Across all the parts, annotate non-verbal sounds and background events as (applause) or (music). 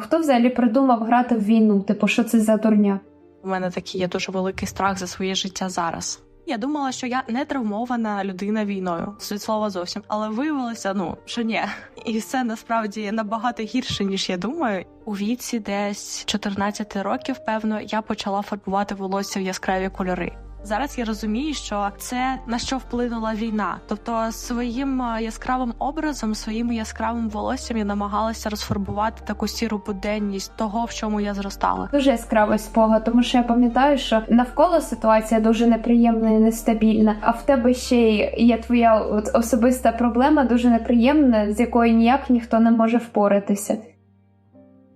Хто взагалі придумав грати в війну? Типу, що це за дурня? У мене такий є дуже великий страх за своє життя зараз. Я думала, що я не травмована людина війною від слова зовсім, але виявилося, ну що ні, і все насправді набагато гірше ніж я думаю. У віці десь 14 років, певно, я почала фарбувати волосся в яскраві кольори. Зараз я розумію, що це на що вплинула війна. Тобто, своїм е, яскравим образом, своїм яскравим волоссям я намагалася розфарбувати таку сіру буденність того, в чому я зростала. Дуже яскравий спогад, тому що я пам'ятаю, що навколо ситуація дуже неприємна і нестабільна. А в тебе ще й є твоя особиста проблема, дуже неприємна, з якою ніяк ніхто не може впоратися.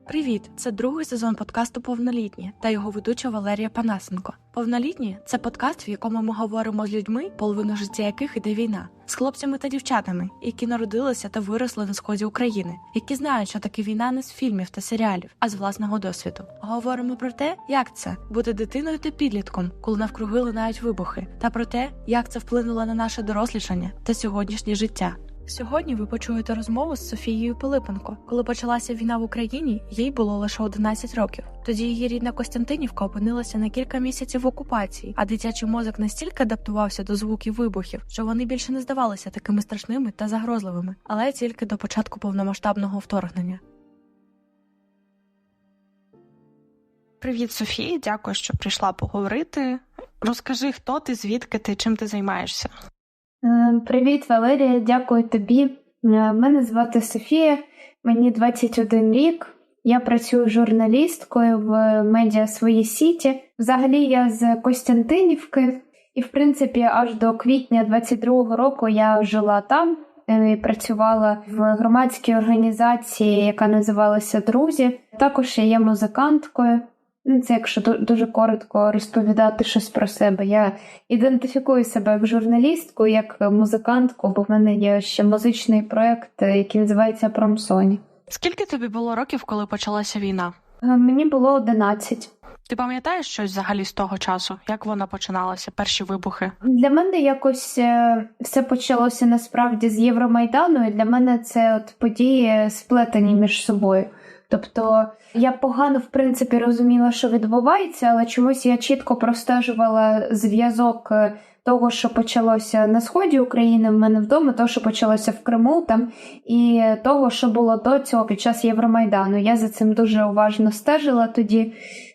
Привіт! Це другий сезон подкасту Повнолітні та його ведуча Валерія Панасенко. Повнолітні це подкаст, в якому ми говоримо з людьми, половину життя яких іде війна, з хлопцями та дівчатами, які народилися та виросли на сході України, які знають, що таке війна не з фільмів та серіалів, а з власного досвіду. Говоримо про те, як це бути дитиною та підлітком, коли навкруги лунають вибухи, та про те, як це вплинуло на наше дорослішання та сьогоднішнє життя. Сьогодні ви почуєте розмову з Софією Пилипенко. Коли почалася війна в Україні, їй було лише 11 років. Тоді її рідна Костянтинівка опинилася на кілька місяців в окупації, а дитячий мозок настільки адаптувався до звуків вибухів, що вони більше не здавалися такими страшними та загрозливими, але тільки до початку повномасштабного вторгнення. Привіт, Софія. Дякую, що прийшла поговорити. Розкажи, хто ти, звідки ти, чим ти займаєшся. Е, Привіт, Валерія, дякую тобі. Е, Мене звати Софія, мені 21 рік. Я працюю журналісткою в медіа своїй сіті. Взагалі я з Костянтинівки, і в принципі, аж до квітня 22-го року я жила там. е, і Працювала в громадській організації, яка називалася Друзі. Також я є музиканткою. Ну, Це якщо ду- дуже коротко розповідати щось про себе. Я ідентифікую себе як журналістку, як музикантку, бо в мене є ще музичний проект, який називається Промсоні. Скільки тобі було років, коли почалася війна? Е, Мені було 11. Ти пам'ятаєш щось взагалі з того часу? Як вона починалася? Перші вибухи? Для мене якось е, все почалося насправді з Євромайдану, і для мене це от події сплетені між собою. Тобто я погано в принципі розуміла, що відбувається, але чомусь я чітко простежувала зв'язок е, того, що почалося на сході України, в мене вдома, того, що почалося в Криму, там і того, що було до цього під час Євромайдану. Я за цим дуже уважно стежила тоді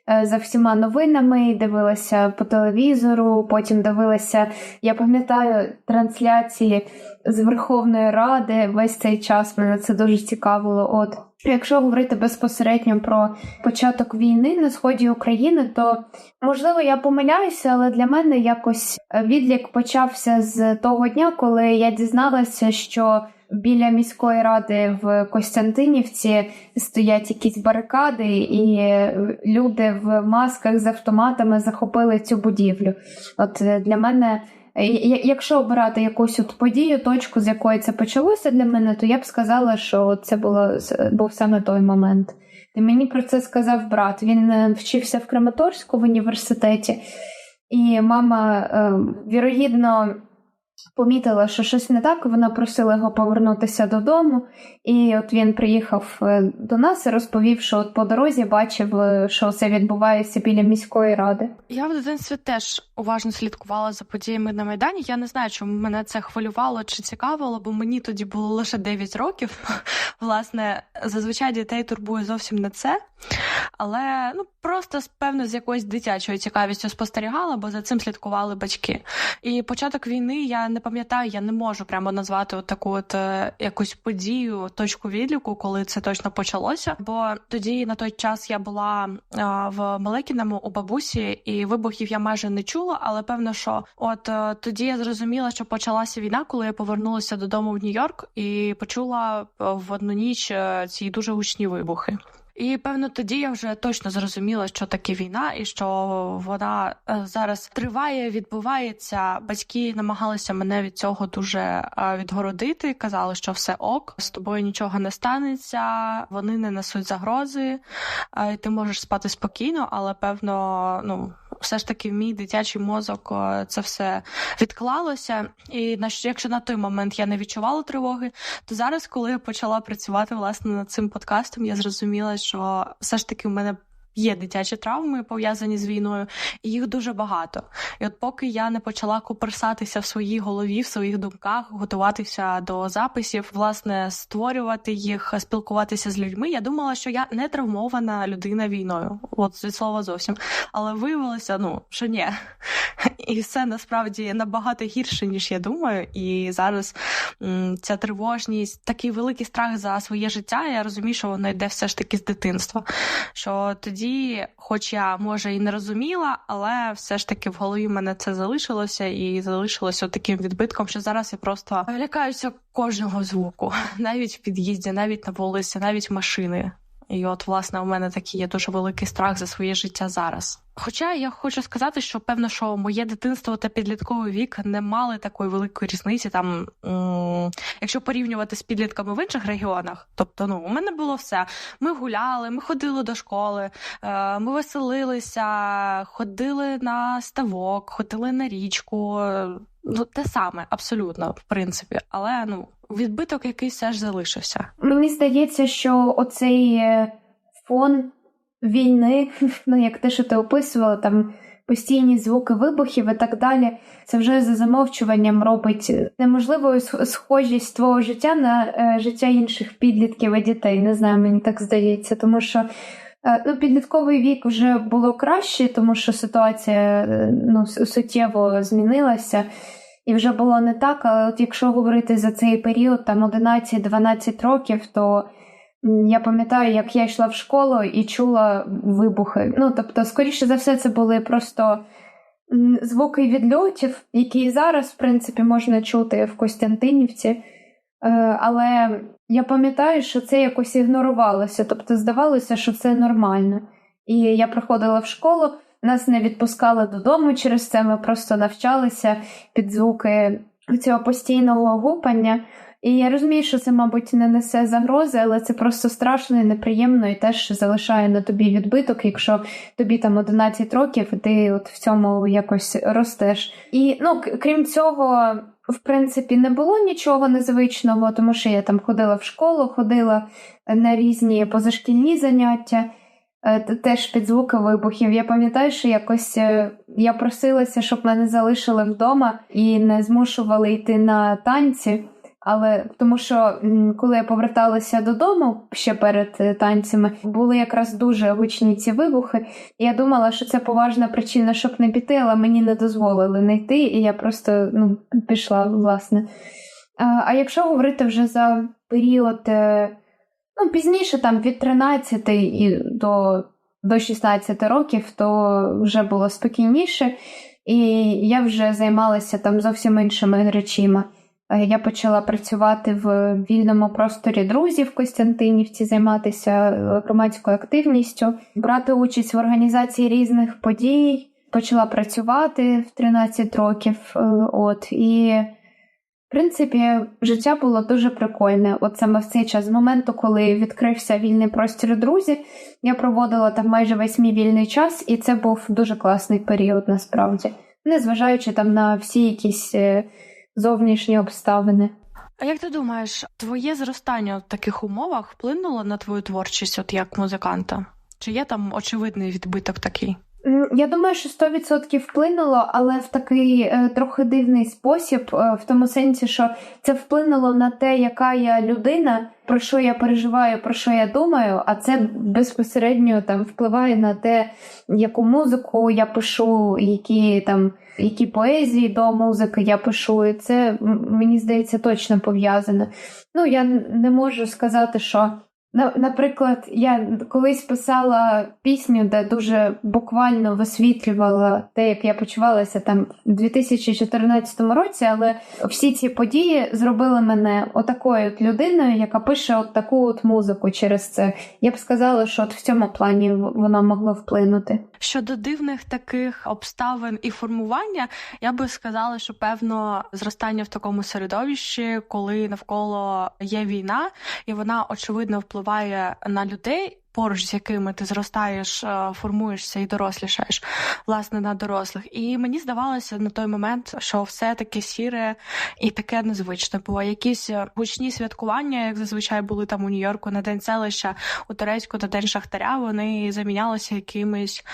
е, за всіма новинами, дивилася по телевізору, потім дивилася. Я пам'ятаю трансляції з Верховної Ради весь цей час. Мене це дуже цікавило. От якщо говорити безпосередньо про початок війни на сході України, то можливо я помиляюся, але для мене якось е, відлік почався з того дня, коли я дізналася, що біля міської ради в Костянтинівці стоять якісь барикади, і е, люди в масках з автоматами захопили цю будівлю. От е, для мене. Е, Якщо обирати якусь от подію, точку, з якої це почалося для мене, то я б сказала, що це було був саме той момент. І мені про це сказав брат. Він е, вчився в Краматорську в університеті, і мама, е, вірогідно, помітила, що щось не так. Вона просила його повернутися додому. І от він приїхав е, до нас і розповів, що от по дорозі бачив, е, що це відбувається біля міської ради. Я в дитинстві теж уважно слідкувала за подіями на Майдані. Я не знаю, чому мене це хвилювало чи цікавило, бо мені тоді було лише 9 років. (laughs) Власне, зазвичай дітей турбує зовсім не це. Але ну просто певно з якоюсь дитячою цікавістю спостерігала, бо за цим слідкували батьки. І початок війни я не пам'ятаю, я не можу прямо назвати от таку от е, якусь подію, точку відліку, коли це точно почалося. Бо тоді на той час я була е, в Малекіному у бабусі, і вибухів я майже не чула. Але певно, що от е, тоді я зрозуміла, що почалася війна, коли я повернулася додому в Нью-Йорк і почула в одну ніч ці дуже гучні вибухи. І певно тоді я вже точно зрозуміла, що таке війна, і що вона е, зараз триває, відбувається. Батьки намагалися мене від цього дуже е, відгородити. Казали, що все ок, з тобою нічого не станеться, вони не несуть загрози, е, ти можеш спати спокійно, але певно, ну все ж таки в мій дитячий мозок це все відклалося. І на що- якщо на той момент я не відчувала тривоги, то зараз, коли я почала працювати власне над цим подкастом, я зрозуміла, що все ж таки в мене. Є дитячі травми пов'язані з війною, і їх дуже багато. І от поки я не почала куперсатися в своїй голові, в своїх думках, готуватися до записів, власне, створювати їх, спілкуватися з людьми, я думала, що я не травмована людина війною. От від слова зовсім. Але виявилося, ну що ні. І все насправді набагато гірше, ніж я думаю. І зараз ця тривожність, такий великий страх за своє життя. Я розумію, що воно йде все ж таки з дитинства. Що тоді, хоч я може і не розуміла, але все ж таки в голові в мене це залишилося і залишилося таким відбитком, що зараз я просто лякаюся кожного звуку, (laughs) навіть в під'їзді, навіть на вулиці, навіть машини. І от, власне, у мене такий є дуже великий страх за своє життя зараз. Хоча я хочу сказати, що певно, що моє дитинство та підлітковий вік не мали такої великої різниці. Там, якщо порівнювати з підлітками в інших регіонах, тобто, ну, у мене було все. Ми гуляли, ми ходили до школи, е- ми веселилися, ходили на ставок, ходили на річку. Ну, те саме, абсолютно, в принципі, але ну відбиток якийсь все ж залишився. Мені здається, що оцей е, фон війни, (laughs) ну як те, що ти описувала, там постійні звуки вибухів і так далі, це вже за замовчуванням робить неможливою сх- схожість твого життя на е, життя інших підлітків і дітей. Не знаю, мені так здається, тому що. Е, Ну, підлітковий вік вже було краще, тому що ситуація е, ну, суттєво змінилася. І вже було не так, але от якщо говорити за цей період, там 11-12 років, то я пам'ятаю, як я йшла в школу і чула вибухи. Ну, тобто, скоріше за все, це були просто звуки відльотів, які зараз, в принципі, можна чути в Костянтинівці. Е, Але я пам'ятаю, що це якось ігнорувалося, тобто здавалося, що це нормально. І я приходила в школу, нас не відпускали додому через це. Ми просто навчалися під звуки цього постійного гупання. І я розумію, що це, мабуть, не несе загрози, але це просто страшно і неприємно, і теж залишає на тобі відбиток, якщо тобі там 11 років, ти от в цьому якось ростеш. І ну, крім цього, в принципі, не було нічого незвичного, тому що я там ходила в школу, ходила на різні позашкільні заняття. е, Теж під звуки вибухів. Я пам'ятаю, що якось е, я просилася, щоб мене залишили вдома і не змушували йти на танці. Але тому що коли я поверталася додому ще перед е, танцями, були якраз дуже гучні ці вибухи. Я думала, що це поважна причина, щоб не піти, але мені не дозволили не йти, і я просто ну, пішла, власне. А, а якщо говорити вже за період е, ну, пізніше, там від 13 і до, до 16 років, то вже було спокійніше, і я вже займалася там зовсім іншими речима. Е, Я почала працювати в вільному просторі друзів в Костянтинівці, займатися е, громадською активністю, брати участь в організації різних подій. Почала працювати в 13 років. е, От і в принципі життя було дуже прикольне. От саме в цей час, з моменту, коли відкрився вільний простір друзів, я проводила там майже весь мій вільний час, і це був дуже класний період насправді, незважаючи там на всі якісь зовнішні обставини. А як ти думаєш, твоє зростання в таких умовах вплинуло на твою творчість, от як музиканта? Чи є там очевидний відбиток такий? Я думаю, що 100% вплинуло, але в такий е, трохи дивний спосіб, е, в тому сенсі, що це вплинуло на те, яка я людина, про що я переживаю, про що я думаю, а це безпосередньо там впливає на те, яку музику я пишу, які там які поезії до музики я пишу. І це мені здається точно пов'язано. Ну, я не можу сказати, що Наприклад, я колись писала пісню, де дуже буквально висвітлювала те, як я почувалася там в 2014 році, але всі ці події зробили мене отакою от людиною, яка пише от таку от музику через це. Я б сказала, що от в цьому плані в- воно могло вплинути. Щодо дивних таких обставин і формування, я би сказала, що певно зростання в такому середовищі, коли навколо є війна, і вона очевидно впливає на людей. Поруч з якими ти зростаєш, е, формуєшся і дорослішаєш, власне, на дорослих. І мені здавалося на той момент, що все таке сіре і таке незвичне. Бо якісь е, гучні святкування, як зазвичай були там у Нью-Йорку на день селища, у Турецьку на день Шахтаря, вони замінялися якимись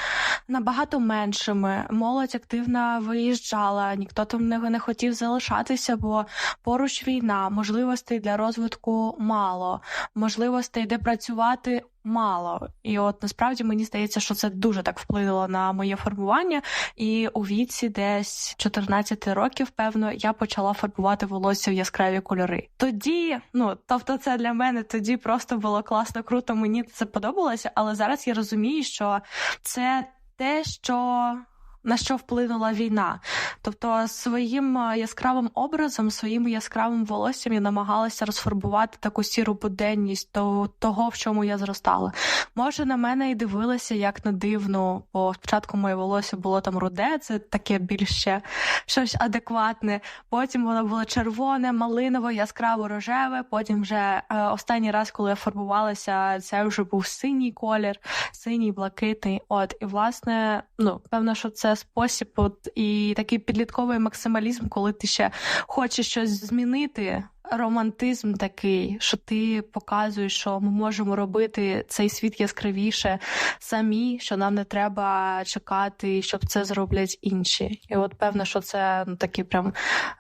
набагато меншими. Молодь активно виїжджала, ніхто там не хотів залишатися, бо поруч війна, можливостей для розвитку мало, можливостей де працювати. Мало, і от насправді мені здається, що це дуже так вплинуло на моє формування. І у віці, десь 14 років, певно, я почала фарбувати волосся в яскраві кольори. Тоді, ну тобто, це для мене тоді просто було класно, круто. Мені це подобалося, але зараз я розумію, що це те, що на що вплинула війна. Тобто своїм е, яскравим образом, своїм яскравим волоссям я намагалася розфарбувати таку сіру буденність то- того, в чому я зростала. Може, на мене і дивилися як на дивну, бо спочатку моє волосся було там руде, це таке більше щось адекватне. Потім воно було червоне, малинове, яскраво рожеве. Потім вже е, останній раз, коли я фарбувалася, це вже був синій колір, синій, блакитний. От і власне, ну певно, що це спосіб, от і такий підлітковий максималізм, коли ти ще хочеш щось змінити. Романтизм такий, що ти показуєш, що ми можемо робити цей світ яскравіше самі, що нам не треба чекати, щоб це зроблять інші. І от певно, що це ну такий прям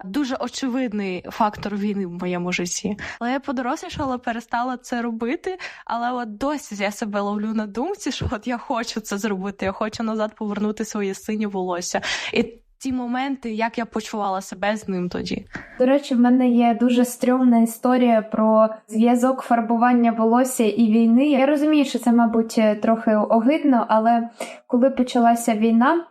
дуже очевидний фактор війни в моєму житті. Але я подорослішала, перестала це робити. Але от досі я себе ловлю на думці, що от я хочу це зробити. Я хочу назад повернути своє синє волосся. І ті моменти, як я почувала себе з ним тоді. До речі, в мене є дуже стрьомна історія про зв'язок фарбування волосся і війни. Я розумію, що це, мабуть, трохи огидно, але коли почалася війна.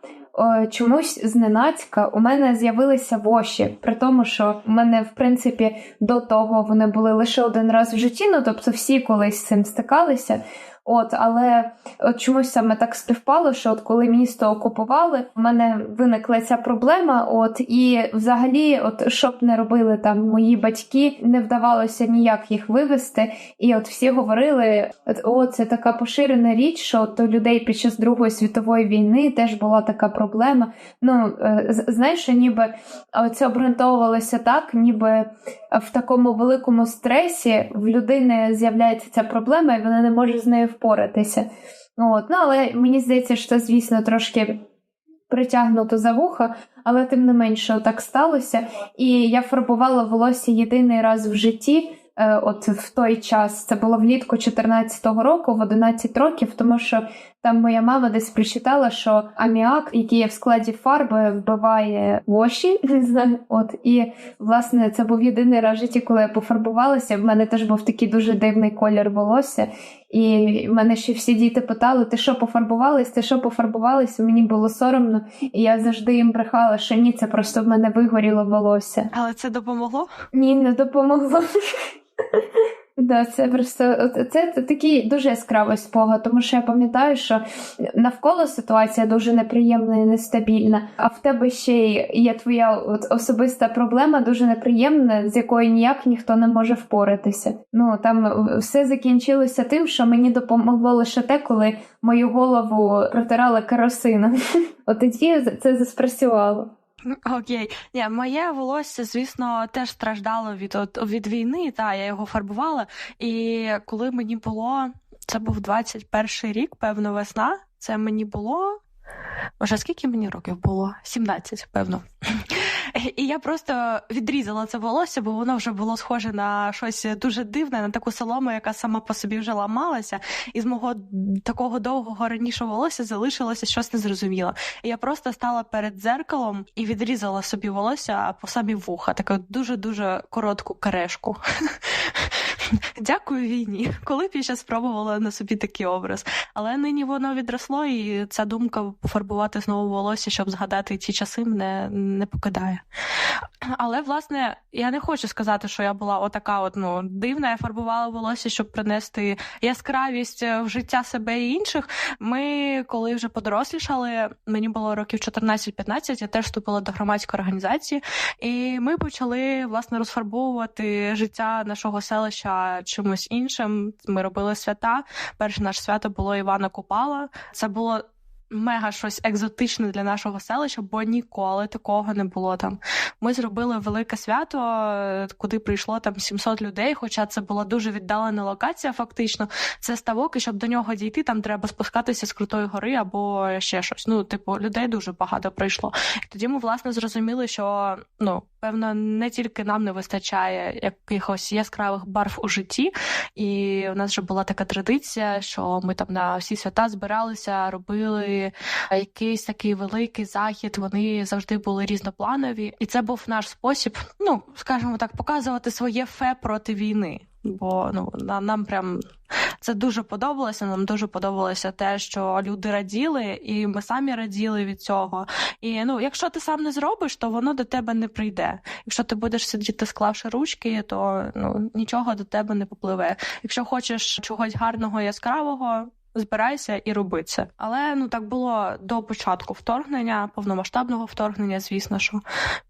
Чомусь зненацька у мене з'явилися воші, при тому, що в мене, в принципі, до того вони були лише один раз в житті, ну тобто всі колись з цим стикалися. От, але от чомусь саме так співпало, що от коли місто окупували, в мене виникла ця проблема. От і взагалі, от що б не робили там мої батьки, не вдавалося ніяк їх вивести. І от всі говорили: о, це така поширена річ, що от у людей під час Другої світової війни теж була така проблема. Ну е, знаєш, ніби це обґрунтовувалося так, ніби в такому великому стресі в людини з'являється ця проблема, і вона не може з нею впоратися. От. Ну, але мені здається, що звісно, трошки притягнуто за вуха, але тим не менше так сталося. І я фарбувала волосся єдиний раз в житті. е, От в той час це було влітку 14-го року, в 11 років, тому що там моя мама десь прочитала, що аміак, який є в складі фарби, вбиває воші. (laughs) От і власне це був єдиний раз в житті, коли я пофарбувалася. В мене теж був такий дуже дивний колір волосся. І в мене ще всі діти питали: ти що пофарбувалась? Ти що пофарбувалась? Мені було соромно, і я завжди їм брехала, що ні, це просто в мене вигоріло волосся. Але це допомогло? Ні, не допомогло. (laughs) Да, це просто це такий дуже яскравий спогад, тому що я пам'ятаю, що навколо ситуація дуже неприємна і нестабільна, а в тебе ще й є твоя от особиста проблема, дуже неприємна, з якою ніяк ніхто не може впоратися. Ну там все закінчилося тим, що мені допомогло лише те, коли мою голову протирали керосином. (laughs) От тоді це спрацювало. Окей, Ні, моє волосся, звісно, теж страждало від от, від війни. Та я його фарбувала. І коли мені було це був 21 рік, певно, весна. Це мені було. Може, скільки мені років було? 17, певно. І я просто відрізала це волосся, бо воно вже було схоже на щось дуже дивне, на таку солому, яка сама по собі вже ламалася. І з мого такого довгого раніше волосся залишилося щось незрозуміле. І я просто стала перед дзеркалом і відрізала собі волосся по самі вуха, таку дуже дуже коротку карешку. (laughs) Дякую війні. Коли б я ще спробувала на собі такий образ. Але нині воно відросло, і ця думка пофарбувати знову волосся, щоб згадати ті часи, мене не покидає. Але власне я не хочу сказати, що я була отака, от ну дивна. Я фарбувала волосся, щоб принести яскравість в життя себе і інших. Ми, коли вже подорослішали, мені було років 14-15, Я теж вступила до громадської організації, і ми почали власне розфарбовувати життя нашого селища чимось іншим. Ми робили свята. Перше наше свято було Івана Купала. Це було мега щось екзотичне для нашого селища, бо ніколи такого не було там. Ми зробили велике свято, е, куди прийшло там 700 людей. Хоча це була дуже віддалена локація, фактично. Це ставок, і щоб до нього дійти, там треба спускатися з крутої гори або ще щось. Ну, типу, людей дуже багато прийшло. І тоді ми власне зрозуміли, що ну певно не тільки нам не вистачає якихось яскравих барв у житті, і у нас вже була така традиція, що ми там на всі свята збиралися, робили якийсь такий великий захід. Вони завжди були різнопланові, і це був наш спосіб, ну скажімо так, показувати своє фе проти війни. Бо ну нам, прям це дуже подобалося. Нам дуже подобалося те, що люди раділи, і ми самі раділи від цього. І ну, якщо ти сам не зробиш, то воно до тебе не прийде. Якщо ти будеш сидіти, склавши ручки, то ну нічого до тебе не попливе. Якщо хочеш чогось гарного, яскравого збирайся і роби це. Але ну так було до початку вторгнення, повномасштабного вторгнення. Звісно, що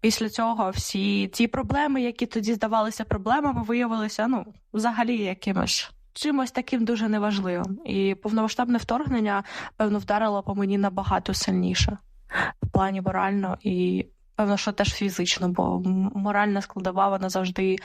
після цього всі ті проблеми, які тоді здавалися проблемами, виявилися ну взагалі якимось. Чимось таким дуже неважливим, і повномасштабне вторгнення певно вдарило по мені набагато сильніше в плані морально і певно, що теж фізично, бо моральна складова вона завжди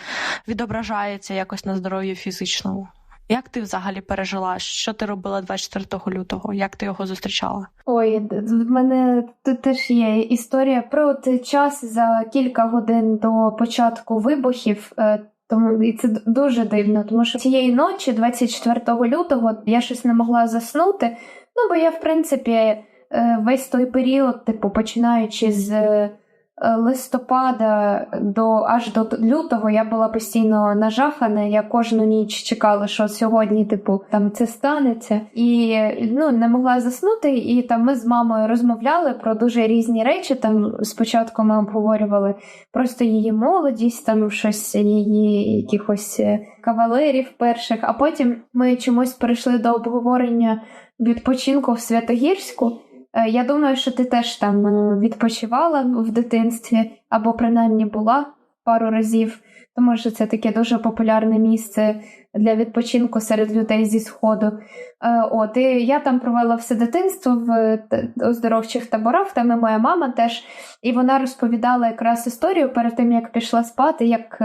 відображається якось на здоров'ї фізичному. Як ти взагалі пережила? Що ти робила 24 лютого? Як ти його зустрічала? Ой, в мене тут теж є історія про час за кілька годин до початку вибухів. Е, тому і це дуже дивно, тому що цієї ночі, 24 лютого, я щось не могла заснути. Ну бо я, в принципі, е, весь той період, типу, починаючи з Е, листопада до аж до лютого я була постійно нажахана. Я кожну ніч чекала, що сьогодні, типу, там це станеться, і ну не могла заснути. І там ми з мамою розмовляли про дуже різні речі. Там спочатку ми обговорювали просто її молодість, там щось її якихось е, кавалерів перших. А потім ми чомусь перейшли до обговорення відпочинку в Святогірську. Е, я думаю, що ти теж там е, відпочивала в дитинстві або принаймні була пару разів, тому що це таке дуже популярне місце для відпочинку серед людей зі сходу. Е, от і я там провела все дитинство в оздоровчих таборах. Там і моя мама теж, і вона розповідала якраз історію перед тим, як пішла спати, як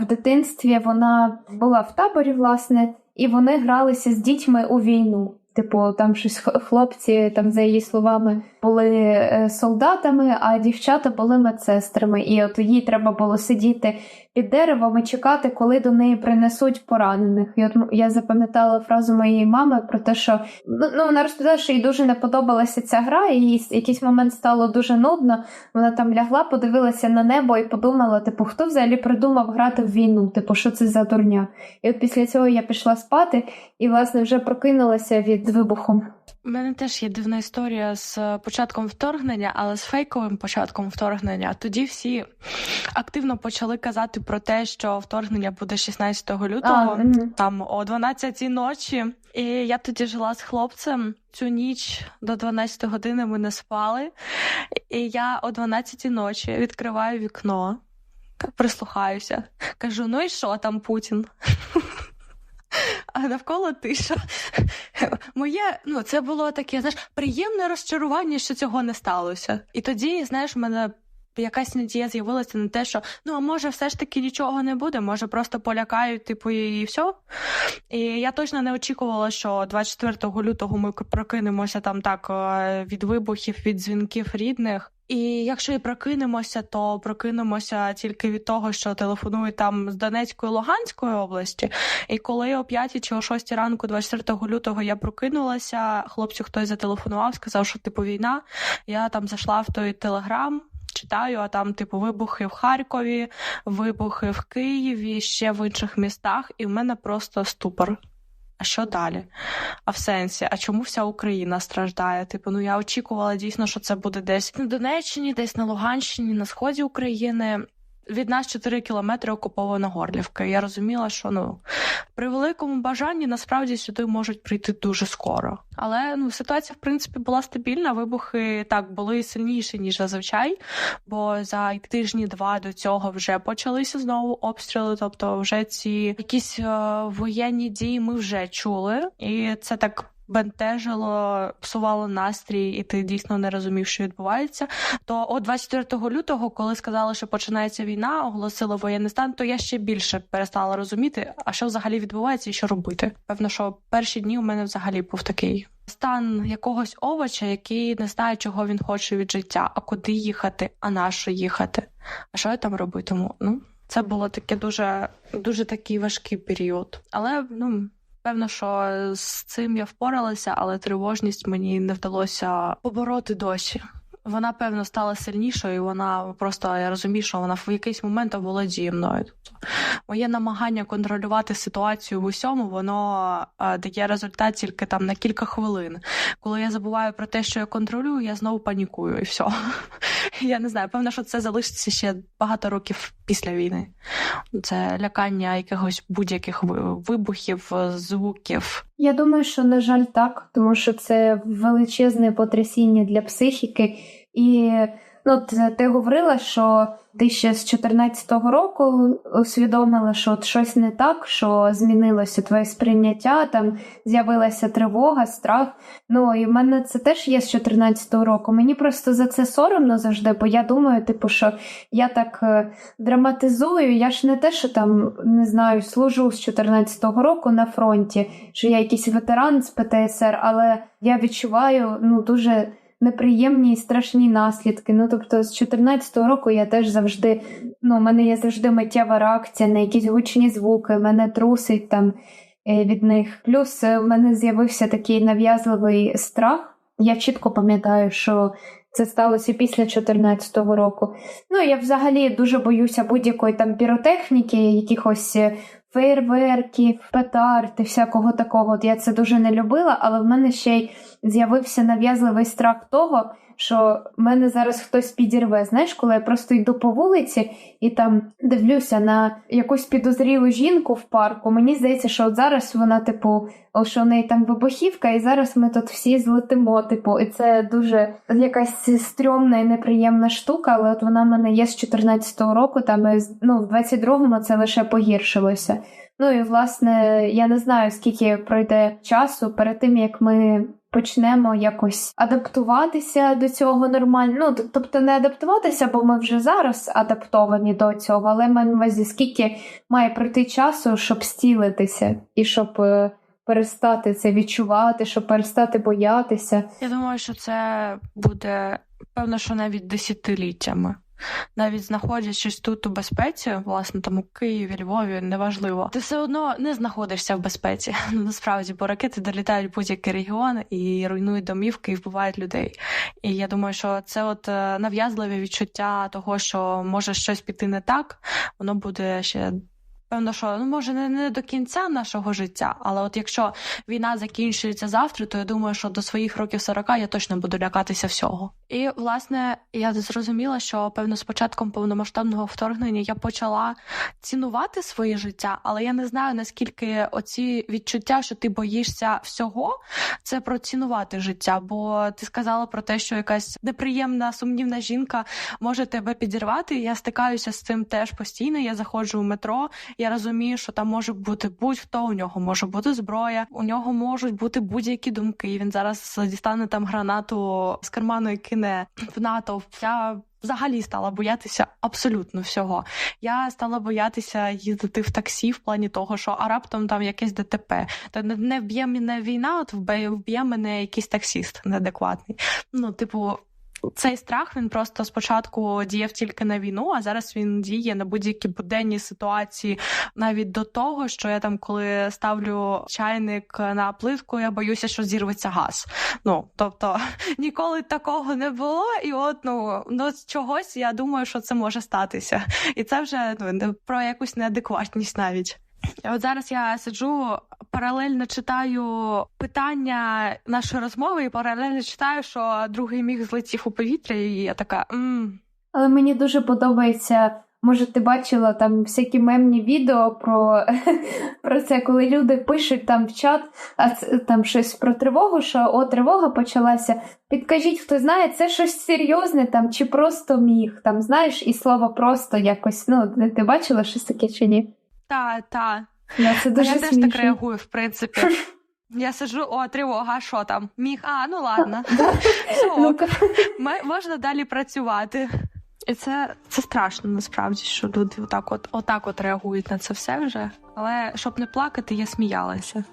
в дитинстві вона була в таборі, власне, і вони гралися з дітьми у війну. Типу, там щось хлопці, там за її словами, були е, солдатами, а дівчата були медсестрами. І от їй треба було сидіти під деревом і чекати, коли до неї принесуть поранених. І от я запам'ятала фразу моєї мами про те, що ну, ну вона розповідала, що їй дуже не подобалася ця гра, і їй якийсь момент стало дуже нудно. Вона там лягла, подивилася на небо і подумала: типу, хто взагалі придумав грати в війну? Типу, що це за дурня? І от після цього я пішла спати і, власне, вже прокинулася від вибуху. У мене теж є дивна історія з початком вторгнення, але з фейковим початком вторгнення. Тоді всі активно почали казати про те, що вторгнення буде 16 лютого, а, там о 12 ночі. І я тоді жила з хлопцем. Цю ніч до 12 години ми не спали. І я о 12 ночі відкриваю вікно, прислухаюся, кажу: ну і що там Путін? (laughs) а навколо тиша. (laughs) Моє, ну, це було таке, знаєш, приємне розчарування, що цього не сталося. І тоді, знаєш, в мене. Якась надія з'явилася на те, що ну а може все ж таки нічого не буде, може просто полякають, типу, і все. І я точно не очікувала, що 24 лютого ми прокинемося там так е, від вибухів, від дзвінків рідних. І якщо і прокинемося, то прокинемося тільки від того, що телефонують там з Донецької Луганської області. І коли о 5 чи о 6 ранку, 24 лютого, я прокинулася, хлопцю хтось зателефонував, сказав, що типу війна. Я там зайшла в той телеграм. Читаю, а там, типу, вибухи в Харкові, вибухи в Києві, ще в інших містах, і в мене просто ступор. А що далі? А в сенсі, а чому вся Україна страждає? Типу, ну я очікувала дійсно, що це буде десь на Донеччині, десь на Луганщині, на сході України. Від нас 4 кілометри окупована Горлівка. Я розуміла, що ну при великому бажанні насправді сюди можуть прийти дуже скоро. Але ну ситуація в принципі була стабільна. Вибухи так були сильніші ніж зазвичай, бо за тижні два до цього вже почалися знову обстріли. Тобто, вже ці якісь е, воєнні дії ми вже чули, і це так. Бентежило, псувало настрій, і ти дійсно не розумів, що відбувається. То от 24 лютого, коли сказали, що починається війна, оголосили воєнний стан, то я ще більше перестала розуміти, а що взагалі відбувається і що робити. Певно, що перші дні у мене взагалі був такий стан якогось овоча, який не знає, чого він хоче від життя, а куди їхати, а на що їхати. А що я там робитиму? Ну, це було таке дуже, дуже такий важкий період. Але ну. Певно, що з цим я впоралася, але тривожність мені не вдалося побороти досі. Вона, певно, стала сильнішою, і вона просто я розумію, що вона в якийсь момент оволодіє мною. Тобто моє намагання контролювати ситуацію в усьому, воно е, дає результат тільки там на кілька хвилин. Коли я забуваю про те, що я контролюю, я знову панікую, і все. (laughs) Я не знаю, певно, що це залишиться ще багато років після війни. Це лякання якихось будь-яких вибухів, звуків. Я думаю, що на жаль, так, тому що це величезне потрясіння для психіки, і ну, ти, ти говорила, що ти ще з 14-го року усвідомила, що от щось не так, що змінилося твоє сприйняття, там з'явилася тривога, страх. Ну і в мене це теж є з 14-го року. Мені просто за це соромно завжди, бо я думаю, типу, що я так е, драматизую. Я ж не те, що там не знаю, служу з 14-го року на фронті, що я якийсь ветеран з ПТСР, але я відчуваю ну дуже неприємні і страшні наслідки. Ну тобто, з 14-го року я теж завжди, ну, у мене є завжди миттєва реакція на якісь гучні звуки, мене трусить там е, від них. Плюс е, в мене з'явився такий нав'язливий страх. Я чітко пам'ятаю, що це сталося після 2014 року. Ну, я взагалі дуже боюся будь-якої там піротехніки, якихось е, фейерверків, петард і всякого такого. От Я це дуже не любила, але в мене ще й з'явився нав'язливий страх того, що мене зараз хтось підірве. Знаєш, коли я просто йду по вулиці і там дивлюся на якусь підозрілу жінку в парку, мені здається, що от зараз вона, типу, що в неї там вибухівка, і зараз ми тут всі злетимо. Типу, і це дуже якась стрьомна і неприємна штука, але от вона в мене є з 14-го року, там ну, в 22-му це лише погіршилося. Ну і власне я не знаю, скільки пройде часу перед тим, як ми почнемо якось адаптуватися до цього нормально. Ну, тобто не адаптуватися, бо ми вже зараз адаптовані до цього, але маю на увазі, скільки має пройти часу, щоб стілитися і щоб. е, Перестати це відчувати, щоб перестати боятися. Я думаю, що це буде певно, що навіть десятиліттями навіть знаходячись тут у безпеці, власне, там у Києві, Львові, неважливо, ти все одно не знаходишся в безпеці. (laughs) Ну насправді, бо ракети долітають в будь-який регіон і руйнують домівки і вбивають людей. І я думаю, що це от е, нав'язливе відчуття того, що може щось піти не так, воно буде ще Певно, що ну може не, не до кінця нашого життя, але от якщо війна закінчується завтра, то я думаю, що до своїх років 40 я точно буду лякатися всього. І власне я зрозуміла, що певно з початком повномасштабного вторгнення я почала цінувати своє життя, але я не знаю наскільки оці відчуття, що ти боїшся всього, це про цінувати життя. Бо ти сказала про те, що якась неприємна сумнівна жінка може тебе підірвати. Я стикаюся з цим теж постійно. Я заходжу в метро. Я розумію, що там може бути будь-хто, у нього може бути зброя, у нього можуть бути будь-які думки. Він зараз дістане там гранату з карману і кине в натовп. Я Взагалі стала боятися абсолютно всього. Я стала боятися їздити в таксі в плані того, що а раптом там якесь ДТП. Та не вб'є мене війна, от вб'є мене якийсь таксіст неадекватний. Ну, типу, цей страх він просто спочатку діяв тільки на війну, а зараз він діє на будь-які буденні ситуації, навіть до того, що я там, коли ставлю чайник на плитку, я боюся, що зірветься газ. Ну тобто (laughs) ніколи такого не було, і от ну ну чогось я думаю, що це може статися, і це вже ну про якусь неадекватність навіть. От зараз я сиджу, паралельно читаю питання нашої розмови, і паралельно читаю, що другий міг злетів у повітря, і я така. м Але мені дуже подобається. Може, ти бачила там всякі мемні відео про, (laughs) про це, коли люди пишуть там в чат, а там щось про тривогу, що о, тривога почалася. Підкажіть, хто знає, це щось серйозне там, чи просто міг. Там знаєш, і слово просто якось. Ну, ти бачила щось таке чи ні? Та, та. Да, це А дуже я теж так реагую, в принципі. (laughs) Я сиджу, о, тривога, а що там? Міг, а, ну ладно. (laughs) Все, ок. Ну, Ми- можна далі працювати. І це, це страшно насправді, що люди отак от, отак от реагують на це все вже. Але щоб не плакати, я сміялася.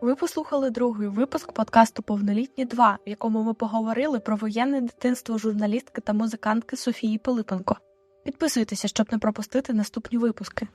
Ви послухали другий випуск подкасту Повнолітні 2, в якому ми поговорили про воєнне дитинство журналістки та музикантки Софії Пилипенко. Підписуйтеся, щоб не пропустити наступні випуски.